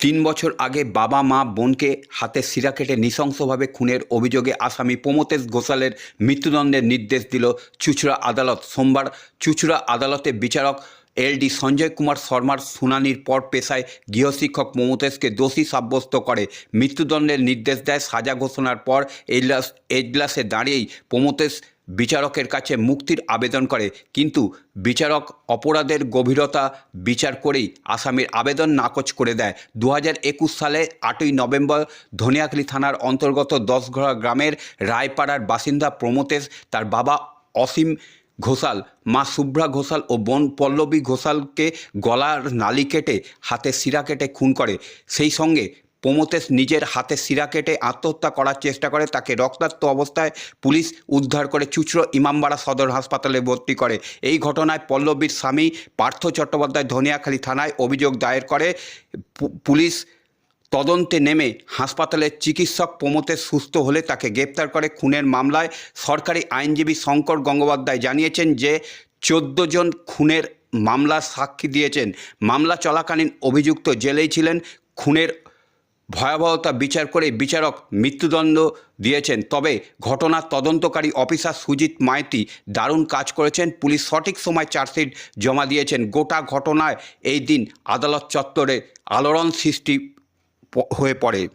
তিন বছর আগে বাবা মা বোনকে হাতে শিরা কেটে নৃশংসভাবে খুনের অভিযোগে আসামি প্রমতেশ ঘোষালের মৃত্যুদণ্ডের নির্দেশ দিল চুচড়া আদালত। সোমবার চুচড়া আদালতে বিচারক এলডি সঞ্জয় কুমার শর্মার শুনানির পর পেশায় গৃহশিক্ষক মমতেশকে দোষী সাব্যস্ত করে। মৃত্যুদণ্ডের নির্দেশ দেয় সাজা ঘোষণার পর এজলাস, এজলাসে দাঁড়িয়েই প্রমোতেশ বিচারকের কাছে মুক্তির আবেদন করে। কিন্তু বিচারক অপরাধের গভীরতা বিচার করেই আসামির আবেদন নাকচ করে দেয়। দু একুশ সালে আটই নভেম্বর ধনিয়াখালী থানার অন্তর্গত দশঘরা গ্রামের রায়পাড়ার বাসিন্দা প্রমোতেশ তার বাবা অসীম ঘোষাল, মা শুভ্রা ঘোষাল ও বোন পল্লবী ঘোষালকে গলার নালি কেটে হাতে শিরা কেটে খুন করে। সেই সঙ্গে প্রমোতেশ নিজের হাতে শিরা কেটে আত্মহত্যা করার চেষ্টা করে। তাকে রক্তাক্ত অবস্থায় পুলিশ উদ্ধার করে চুচড়ো ইমামবাড়া সদর হাসপাতালে ভর্তি করে। এই ঘটনায় পল্লবীর স্বামী পার্থ চট্টোপাধ্যায় ধনিয়াখালী থানায় অভিযোগ দায়ের করে। পুলিশ তদন্তে নেমে হাসপাতালের চিকিৎসক প্রমোতেশ সুস্থ হলে তাকে গ্রেপ্তার করে খুনের মামলায় সরকারি আইনজীবী শঙ্কর গঙ্গোপাধ্যায় জানিয়েছেন যে চোদ্দ জন খুনের মামলার সাক্ষী দিয়েছেন। মামলা চলাকালীন অভিযুক্ত জেলেই ছিলেন। খুনের ভয়াবহতা বিচার করে বিচারক মৃত্যুদণ্ড দিয়েছেন। তবে ঘটনার তদন্তকারী অফিসার সুজিত মাইতি দারুণ কাজ করেছেন। পুলিশ সঠিক সময় চার্জশিট জমা দিয়েছেন। গোটা ঘটনায় এই দিন আদালত চত্বরে আলোড়ন সৃষ্টি হয়ে পড়ে।